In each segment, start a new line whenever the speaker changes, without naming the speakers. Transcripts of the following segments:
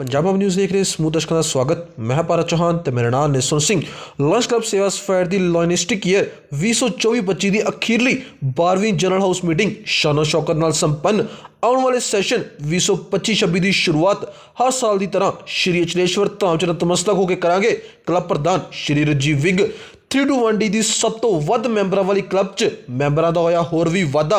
Punjab news ਦੇਖ ਰਹੇ ਸਮੂਹ ਦਰਸ਼ਕਾਂ ਦਾ ਸਵਾਗਤ। ਮੈਂ ਭਾਰਤ ਚੌਹਾਨ ਤੇ ਮੇਰਾ ਨਾਮ Nishan Singh. Lions club Sewa sapphire ਦੀ ਲੋਇਨਿਸਟਿਕ ਈਅਰ 2024-25 ਦੀ ਅਖੀਰਲੀ 12ਵੀਂ ਜਨਰਲ ਹਾਊਸ ਮੀਟਿੰਗ ਸ਼ਾਨੋ ਸ਼ੌਕਤ ਨਾਲ ਸੰਪੰਨ। ਆਉਣ ਵਾਲੇ ਸੈਸ਼ਨ 2025-26 ਦੀ ਸ਼ੁਰੂਆਤ ਹਰ ਸਾਲ ਦੀ ਤਰ੍ਹਾਂ ਸ਼੍ਰੀ ਅਚਲੇਸ਼ਵਰ ਧਾਮ ਚ ਨਤਮਸਤਕ ਹੋ ਕੇ ਕਰਾਂਗੇ। ਕਲੱਬ ਪ੍ਰਧਾਨ ਸ਼੍ਰੀ ਰਜੀਵ ਵਿਗ 3-1D ਦੀ ਸਭ ਤੋਂ ਵੱਧ ਮੈਂਬਰਾਂ ਵਾਲੀ ਕਲੱਬ 'ਚ ਮੈਂਬਰਾਂ ਦਾ ਹੋਇਆ ਹੋਰ ਵੀ ਵਾਧਾ।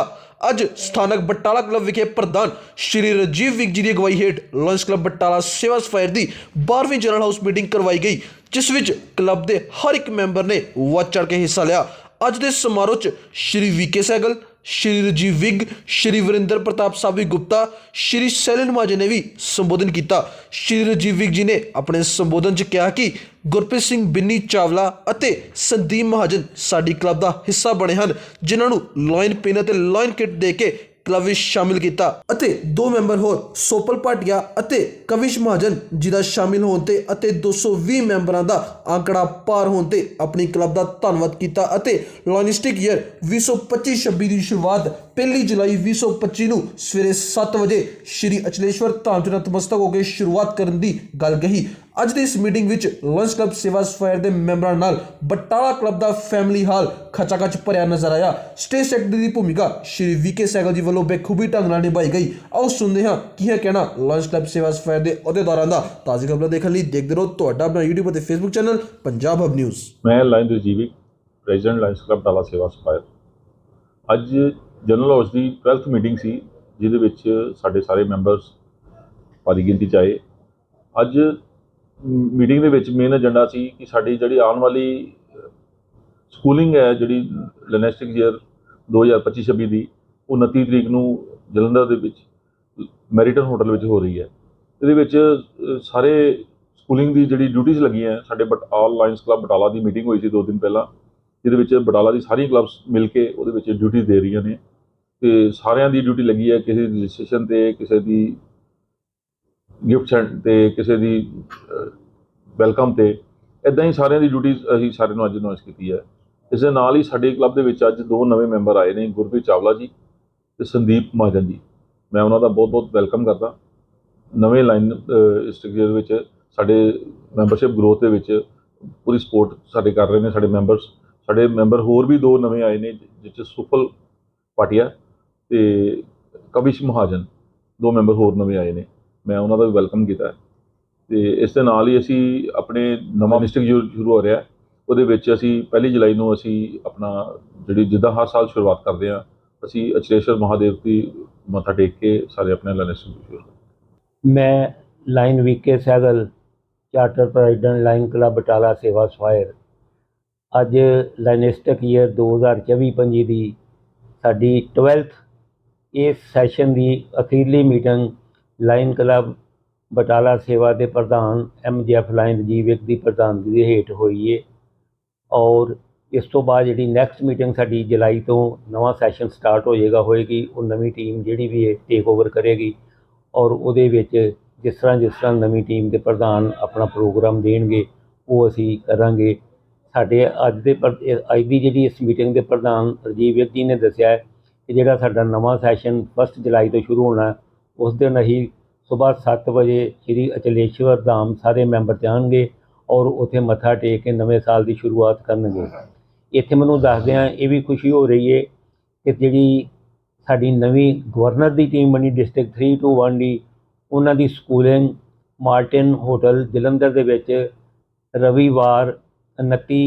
ਅੱਜ ਸਥਾਨਕ ਬਟਾਲਾ ਕਲੱਬ ਵਿਖੇ ਪ੍ਰਧਾਨ ਸ਼੍ਰੀ ਰਜੀਵ ਵਿਗ ਜੀ ਦੀ ਅਗਵਾਈ ਹੇਠ lions club Batala Sewa sapphire ਦੀ 12ਵੀਂ ਜਨਰਲ ਹਾਊਸ ਮੀਟਿੰਗ ਕਰਵਾਈ ਗਈ, ਜਿਸ ਵਿੱਚ ਕਲੱਬ ਦੇ ਹਰ ਇੱਕ ਮੈਂਬਰ ਨੇ ਵੱਧ ਚੜ ਕੇ ਹਿੱਸਾ ਲਿਆ। ਅੱਜ ਦੇ ਸਮਾਰੋਹ 'ਚ ਸ਼੍ਰੀ ਵੀਕੇ ਸੈਗਲ ਸ਼੍ਰੀ ਰਜੀਵ ਵਿਗ, ਸ਼੍ਰੀ ਵਰਿੰਦਰ ਪ੍ਰਤਾਪ ਸਾਵੀ ਗੁਪਤਾ, ਸ਼੍ਰੀ ਸੈਲਨ ਮਾਜੇ ਨੇ ਵੀ ਸੰਬੋਧਨ ਕੀਤਾ। ਸ਼੍ਰੀ ਰਜੀਵ ਵਿਗ ਜੀ ਨੇ ਆਪਣੇ ਸੰਬੋਧਨ 'ਚ ਕਿਹਾ ਕਿ ਗੁਰਪ੍ਰੀਤ ਸਿੰਘ ਬਿੰਨੀ ਚਾਵਲਾ ਅਤੇ ਸੰਦੀਪ ਮਹਾਜਨ ਸਾਡੀ ਕਲੱਬ ਦਾ ਹਿੱਸਾ ਬਣੇ ਹਨ, ਜਿਨ੍ਹਾਂ ਨੂੰ ਲਾਇਨ ਪਿਨ ਅਤੇ ਲਾਇਨ ਕਿਟ ਦੇ ਕੇ ਕਲੱਬ ਵਿੱਚ ਸ਼ਾਮਿਲ ਕੀਤਾ ਅਤੇ ਦੋ ਮੈਂਬਰ ਹੋਰ, ਸੋਪਲ ਭਾਟੀਆ ਅਤੇ ਕਵਿਸ਼ ਮਹਾਜਨ, ਜਿਹਦਾ ਸ਼ਾਮਿਲ ਹੋਣ ਤੇ ਅਤੇ 220 ਮੈਂਬਰਾਂ ਦਾ ਆંકੜਾ ਪਾਰ ਹੋਣ ਤੇ ਆਪਣੀ ਕਲੱਬ ਦਾ ਧੰਨਵਾਦ ਕੀਤਾ ਅਤੇ ਲੌਜਿਸਟਿਕ ਈਅਰ 2025-26 ਦੀ ਸ਼ੁਰੂਆਤ 1 ਜੁਲਾਈ 2025 ਨੂੰ ਸਵੇਰੇ 7 ਵਜੇ ਸ਼੍ਰੀ ਅਚਲੇਸ਼ਵਰ ਧਾਮ ਚ ਨਤਮਸਤਕ ਹੋ ਕੇ ਸ਼ੁਰੂਆਤ ਕਰਨ ਦੀ ਗੱਲ ਕਹੀ। ਅੱਜ ਦੀ ਇਸ ਮੀਟਿੰਗ ਵਿੱਚ ਲੰਚ ਕਲੱਬ ਸੇਵਾ ਸਫਾਇਰ ਦੇ ਮੈਂਬਰਾਂ ਨਾਲ ਬਟਾਲਾ ਕਲੱਬ ਦਾ ਫੈਮਿਲੀ ਹਾਲ ਖਚਾਖਚ ਭਰਿਆ ਨਜ਼ਰ ਆਇਆ। ਸਟੇਜ ਸੈਕਟਰੀ ਦੀ ਭੂਮਿਕਾ ਸ਼੍ਰੀ ਵੀਕੇ ਸੈਗਲ ਜੀ ਵੱਲੋਂ ਬਖੂਬੀ ਢੰਗ ਨਾਲ ਨਿਭਾਈ ਗਈ। ਆਓ ਸੁਣਦੇ ਹਾਂ ਕੀ ਹੈ ਕਹਿਣਾ ਲੰਚ ਕਲੱਬ ਸੇਵਾ ਸਫਾਇਰ ਦੇ ਅਹੁਦੇਦਾਰਾਂ ਦਾ। ਤਾਜ਼ੀ ਖਬਰਾਂ ਦੇਖਣ ਲਈ ਦੇਖਦੇ ਰਹੋ ਤੁਹਾਡਾ ਆਪਣਾ YouTube ਅਤੇ Facebook channel Punjab hub news
ਮੈਂ lion Rajiv president lions club Batala Seva sapphire ਅੱਜ ਜਨਰਲ ਹਾਊਸ ਦੀ 12th ਮੀਟਿੰਗ ਸੀ, ਜਿਹਦੇ ਵਿੱਚ ਸਾਡੇ ਸਾਰੇ ਮੈਂਬਰਸ ਭਾਰੀ ਗਿਣਤੀ 'ਚ ਆਏ। ਅੱਜ ਮੀਟਿੰਗ ਦੇ ਵਿੱਚ ਮੇਨ ਏਜੰਡਾ ਸੀ ਕਿ ਸਾਡੀ ਜਿਹੜੀ ਆਉਣ ਵਾਲੀ ਸਕੂਲਿੰਗ ਹੈ ਜਿਹੜੀ ਲੈਨੈਸਟਿਕ ਈਅਰ 2025-26 ਦੀ, ਉਹ 29 ਤਰੀਕ ਨੂੰ ਜਲੰਧਰ ਦੇ ਵਿੱਚ ਮੈਰੀਟਨ ਹੋਟਲ ਵਿੱਚ ਹੋ ਰਹੀ ਹੈ। ਇਹਦੇ ਵਿੱਚ ਸਾਰੇ ਸਕੂਲਿੰਗ ਦੀ ਜਿਹੜੀ ਡਿਊਟੀਆਂ ਲੱਗੀਆਂ ਸਾਡੇ but all lions club Batala the meeting ਹੋਈ ਸੀ ਦੋ ਦਿਨ ਪਹਿਲਾਂ, ਜਿਹਦੇ ਵਿੱਚ ਬਟਾਲਾ ਦੀ ਸਾਰੀਆਂ ਕਲੱਬਸ ਮਿਲ ਕੇ ਉਹਦੇ ਵਿੱਚ ਡਿਊਟੀ ਦੇ ਰਹੀਆਂ ਨੇ। ਤੇ ਸਾਰਿਆਂ ਦੀ ਡਿਊਟੀ ਲੱਗੀ ਹੈ, ਕਿਸੇ ਦੀ ਰਜਿਸਟ੍ਰੇਸ਼ਨ ਤੇ, ਕਿਸੇ ਦੀ ਗਿਫਟ ਸੈਂਡ ਤੇ ਕਿਸੇ ਦੀ ਵੈਲਕਮ ਤੇ ਇਦਾਂ ਹੀ ਸਾਰਿਆਂ ਦੀ ਡਿਊਟੀ ਅਸੀਂ ਸਾਰਿਆਂ ਨੂੰ ਅੱਜ ਅਨਾਉਂਸ ਕੀਤੀ ਹੈ। ਇਸ ਦੇ ਨਾਲ ਹੀ ਸਾਡੇ ਕਲੱਬ ਦੇ ਵਿੱਚ ਅੱਜ ਦੋ ਨਵੇਂ ਮੈਂਬਰ ਆਏ ਨੇ, ਗੁਰਪ੍ਰੀਤ ਚਾਵਲਾ ਜੀ ਤੇ ਸੰਦੀਪ ਮਹਾਜਨ ਜੀ। ਮੈਂ ਉਹਨਾਂ ਦਾ ਬਹੁਤ-ਬਹੁਤ ਵੈਲਕਮ ਕਰਦਾ। ਨਵੇਂ ਲਾਈਨ ਸਟ੍ਰਕਚਰ ਦੇ ਵਿੱਚ ਸਾਡੇ ਮੈਂਬਰਸ਼ਿਪ ਗਰੋਥ ਦੇ ਵਿੱਚ ਪੂਰੀ ਸਪੋਰਟ ਸਾਡੇ ਕਰ ਰਹੇ ਨੇ ਸਾਡੇ ਮੈਂਬਰਸ। ਸਾਡੇ ਮੈਂਬਰ ਹੋਰ ਵੀ ਦੋ ਨਵੇਂ ਆਏ ਨੇ, ਜਿਸ 'ਚ ਸੁਫਲ ਪਾਟਿਆ ਤੇ ਕਵਿਸ਼ ਮਹਾਜਨ। ਦੋ ਮੈਂਬਰ ਹੋਰ ਨਵੇਂ ਆਏ ਨੇ। ਮੈਂ ਉਹਨਾਂ ਦਾ ਵੀ ਵੈਲਕਮ ਕੀਤਾ ਹੈ। ਤੇ ਇਸ ਦੇ ਨਾਲ ਹੀ ਅਸੀਂ ਆਪਣੇ ਨਵਾਂ ਮਿਸਟਿਕ ਸ਼ੁਰੂ ਹੋ ਰਿਹਾ ਉਹਦੇ ਵਿੱਚ ਅਸੀਂ ਪਹਿਲੀ ਜੁਲਾਈ ਨੂੰ ਅਸੀਂ ਆਪਣਾ ਜਿਹੜੀ ਜਿੱਦਾਂ ਹਰ ਸਾਲ ਸ਼ੁਰੂਆਤ ਕਰਦੇ ਹਾਂ, ਅਸੀਂ ਅਚਰੇਸ਼ਵਰ ਮਹਾਦੇਵ ਦੀ ਮੱਥਾ ਟੇਕ ਕੇ ਸਾਰੇ ਆਪਣੇ ਲੈਣੇ ਸ਼ੁਰੂ ਕਰਦੇ
ਮੈਂ lion V K Sehgal charter president lion club Batala ਸੇਵਾ ਸਫਾਇਰ। ਅੱਜ ਲਾਈਨਿਸਟਿਕ ਈਅਰ 2024-25 ਦੀ ਸਾਡੀ 12th ਇਸ ਸੈਸ਼ਨ ਦੀ ਅਖੀਰਲੀ meeting lion club Batala Seva ਦੇ ਪ੍ਰਧਾਨ ਐਮਜੀਐਫ ਲਾਈਨ ਰਜੀਵ ਇੱਕ ਦੀ ਪ੍ਰਧਾਨਗੀ ਦੇ ਹੇਠ ਹੋਈ ਏ। ਔਰ ਇਸ ਤੋਂ ਬਾਅਦ ਜਿਹੜੀ ਨੈਕਸਟ ਮੀਟਿੰਗ ਸਾਡੀ ਜੁਲਾਈ ਤੋਂ ਨਵਾਂ ਸੈਸ਼ਨ ਸਟਾਰਟ ਹੋ ਜਾਏਗਾ, ਹੋਏਗੀ, ਉਹ ਨਵੀਂ ਟੀਮ ਜਿਹੜੀ ਵੀ ਹੈ ਟੇਕ ਓਵਰ ਕਰੇਗੀ। ਔਰ ਉਹਦੇ ਵਿੱਚ ਜਿਸ ਤਰ੍ਹਾਂ ਜਿਸ ਤਰ੍ਹਾਂ ਨਵੀਂ ਟੀਮ ਦੇ ਪ੍ਰਧਾਨ ਆਪਣਾ ਪ੍ਰੋਗਰਾਮ ਦੇਣਗੇ, ਉਹ ਅਸੀਂ ਕਰਾਂਗੇ। ਸਾਡੇ ਅੱਜ ਦੇ ਪਰ- ਅੱਜ ਦੀ ਜਿਹੜੀ ਇਸ ਮੀਟਿੰਗ ਦੇ ਪ੍ਰਧਾਨ ਰਜੀਵ ਵਿਕ ਜੀ ਨੇ ਦੱਸਿਆ ਕਿ ਜਿਹੜਾ ਸਾਡਾ ਨਵਾਂ ਸੈਸ਼ਨ 1 ਜੁਲਾਈ ਤੋਂ ਸ਼ੁਰੂ ਹੋਣਾ ਉਸ ਦਿਨ ਅਸੀਂ ਸਵੇਰ 7 ਵਜੇ ਸ੍ਰੀ ਅਚਲੇਸ਼ਵਰ ਧਾਮ ਸਾਰੇ ਮੈਂਬਰ ਜਾਣਗੇ ਔਰ ਉੱਥੇ ਮੱਥਾ ਟੇਕ ਕੇ ਨਵੇਂ ਸਾਲ ਦੀ ਸ਼ੁਰੂਆਤ ਕਰਨਗੇ। ਇੱਥੇ ਮੈਨੂੰ ਦੱਸਦਿਆਂ ਇਹ ਵੀ ਖੁਸ਼ੀ ਹੋ ਰਹੀ ਹੈ ਕਿ ਜਿਹੜੀ ਸਾਡੀ ਨਵੀਂ ਗਵਰਨਰ ਦੀ ਟੀਮ ਬਣੀ ਡਿਸਟ੍ਰਿਕਟ 321 ਦੀ, ਉਹਨਾਂ ਦੀ ਸਕੂਲਿੰਗ ਮਾਰਟਿਨ ਹੋਟਲ ਜਲੰਧਰ ਦੇ ਵਿੱਚ ਰਵੀਵਾਰ 29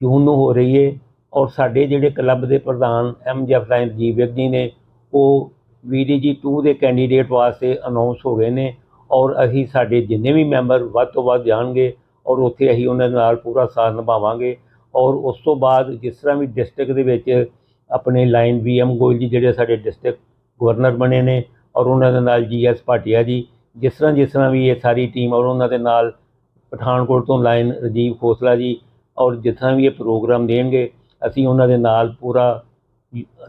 ਜੂਨ ਨੂੰ ਹੋ ਰਹੀ ਹੈ ਔਰ ਸਾਡੇ ਜਿਹੜੇ ਕਲੱਬ ਦੇ ਪ੍ਰਧਾਨ ਐਮ ਜੈਫ ਲਾਈਨ ਜੀਵਕ ਨੇ, ਉਹ ਵੀਡੀਜੀ 2 ਦੇ ਕੈਂਡੀਡੇਟ ਵਾਸਤੇ ਅਨਾਉਂਸ ਹੋ ਗਏ ਨੇ ਔਰ ਅਸੀਂ ਸਾਡੇ ਜਿੰਨੇ ਵੀ ਮੈਂਬਰ ਵੱਧ ਤੋਂ ਵੱਧ ਜਾਣਗੇ ਔਰ ਉੱਥੇ ਅਸੀਂ ਉਹਨਾਂ ਦੇ ਨਾਲ ਪੂਰਾ ਸਾਥ ਨਿਭਾਵਾਂਗੇ ਔਰ ਉਸ ਤੋਂ ਬਾਅਦ ਜਿਸ ਤਰ੍ਹਾਂ ਵੀ ਡਿਸਟ੍ਰਿਕਟ ਦੇ ਵਿੱਚ ਆਪਣੇ ਲਾਈਨ ਵੀਐਮ ਗੋਇਲ ਜੀ ਜਿਹੜੇ ਸਾਡੇ ਡਿਸਟ੍ਰਿਕਟ ਗਵਰਨਰ ਬਣੇ ਨੇ ਔਰ ਉਹਨਾਂ ਦੇ ਨਾਲ ਜੀਐਸ ਭਾਟੀਆ ਜੀ, ਜਿਸ ਤਰ੍ਹਾਂ ਜਿਸ ਤਰ੍ਹਾਂ ਵੀ ਇਹ ਸਾਰੀ ਟੀਮ ਔਰ ਉਹਨਾਂ ਦੇ ਨਾਲ ਪਠਾਨਕੋਟ ਤੋਂ ਲਾਈਨ ਰਜੀਵ ਖੋਸਲਾ ਜੀ ਔਰ ਜਿੱਥਾਂ ਵੀ ਇਹ ਪ੍ਰੋਗਰਾਮ ਦੇਣਗੇ, ਅਸੀਂ ਉਹਨਾਂ ਦੇ ਨਾਲ ਪੂਰਾ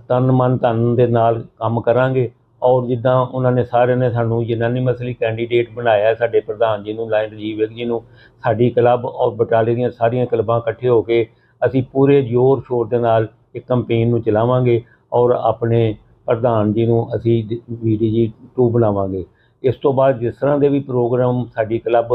ਤਨ ਮਨ ਧਨ ਦੇ ਨਾਲ ਕੰਮ ਕਰਾਂਗੇ। ਔਰ ਜਿੱਦਾਂ ਉਹਨਾਂ ਨੇ ਸਾਰਿਆਂ ਨੇ ਸਾਨੂੰ ਯੂਨਾਨੀਮਸਲੀ ਕੈਂਡੀਡੇਟ ਬਣਾਇਆ ਸਾਡੇ ਪ੍ਰਧਾਨ ਜੀ ਨੂੰ, ਲਾਇਨ ਰਜੀਵ ਵਿਕ ਜੀ ਨੂੰ, ਸਾਡੀ ਕਲੱਬ ਔਰ ਬਟਾਲੇ ਦੀਆਂ ਸਾਰੀਆਂ ਕਲੱਬਾਂ ਇਕੱਠੇ ਹੋ ਕੇ ਅਸੀਂ ਪੂਰੇ ਜ਼ੋਰ ਸ਼ੋਰ ਦੇ ਨਾਲ ਇਹ ਕੰਪੇਨ ਨੂੰ ਚਲਾਵਾਂਗੇ ਔਰ ਆਪਣੇ ਪ੍ਰਧਾਨ ਜੀ ਨੂੰ ਅਸੀਂ ਵੀਡੀਜੀ 2 ਬਣਾਵਾਂਗੇ। ਇਸ ਤੋਂ ਬਾਅਦ ਜਿਸ ਤਰ੍ਹਾਂ ਦੇ ਵੀ ਪ੍ਰੋਗਰਾਮ ਸਾਡੀ ਕਲੱਬ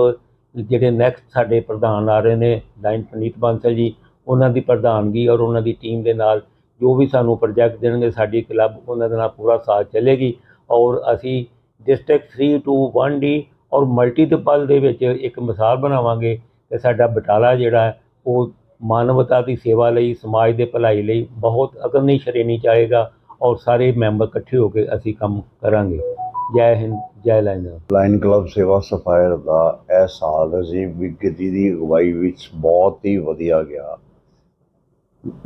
ਜਿਹੜੇ ਨੈਕਸਟ ਸਾਡੇ ਪ੍ਰਧਾਨ ਆ ਰਹੇ ਨੇ, ਲਾਇਨ ਪ੍ਰਨੀਤ ਬਾਂਸਲ ਜੀ, ਉਹਨਾਂ ਦੀ ਪ੍ਰਧਾਨਗੀ ਔਰ ਉਹਨਾਂ ਦੀ ਟੀਮ ਦੇ ਨਾਲ ਜੋ ਵੀ ਸਾਨੂੰ ਪ੍ਰੋਜੈਕਟ ਦੇਣਗੇ, ਸਾਡੀ ਕਲੱਬ ਉਹਨਾਂ ਦੇ ਨਾਲ ਪੂਰਾ ਸਾਥ ਚੱਲੇਗੀ। ਔਰ ਅਸੀਂ ਡਿਸਟ੍ਰਿਕਟ 3 ਟੂ 1 ਡੀ ਔਰ ਮਲਟੀਪਲ ਦੇ ਵਿੱਚ ਇੱਕ ਮਿਸਾਲ ਬਣਾਵਾਂਗੇ ਕਿ ਸਾਡਾ ਬਟਾਲਾ ਜਿਹੜਾ ਉਹ ਮਾਨਵਤਾ ਦੀ ਸੇਵਾ ਲਈ, ਸਮਾਜ ਦੇ ਭਲਾਈ ਲਈ ਬਹੁਤ ਅਗਰਨੀ ਸ਼੍ਰੇਣੀ ਚਾਹੇਗਾ ਔਰ ਸਾਰੇ ਮੈਂਬਰ ਇਕੱਠੇ ਹੋ ਕੇ ਅਸੀਂ ਕੰਮ ਕਰਾਂਗੇ। ਜੈ ਹਿੰਦ, ਜੈ ਲਾਇਨਾ
ਲਾਇਨ ਕਲੱਬ ਸੇਵਾ ਸਫਾਇਰ ਦਾ ਇਹ ਸਾਲ ਅਸੀਂ ਵਿਗਤੀ ਦੀ ਅਗਵਾਈ ਵਿੱਚ ਬਹੁਤ ਹੀ ਵਧੀਆ ਗਿਆ।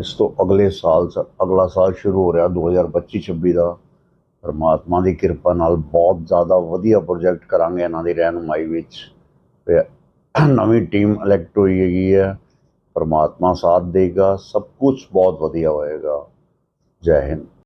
ਇਸ ਤੋਂ ਅਗਲੇ ਸਾਲ ਸ- ਅਗਲਾ ਸਾਲ ਸ਼ੁਰੂ ਹੋ ਰਿਹਾ 2025-26 ਦਾ। ਪਰਮਾਤਮਾ ਦੀ ਕਿਰਪਾ ਨਾਲ ਬਹੁਤ ਜ਼ਿਆਦਾ ਵਧੀਆ ਪ੍ਰੋਜੈਕਟ ਕਰਾਂਗੇ ਇਹਨਾਂ ਦੀ ਰਹਿਨੁਮਾਈ ਵਿੱਚ। ਨਵੀਂ ਟੀਮ ਇਲੈਕਟ ਹੋਈ ਹੈਗੀ ਹੈ। ਪਰਮਾਤਮਾ ਸਾਥ ਦੇਗਾ। ਸਭ ਕੁਝ ਬਹੁਤ ਵਧੀਆ ਹੋਏਗਾ। ਜੈ ਹਿੰਦ।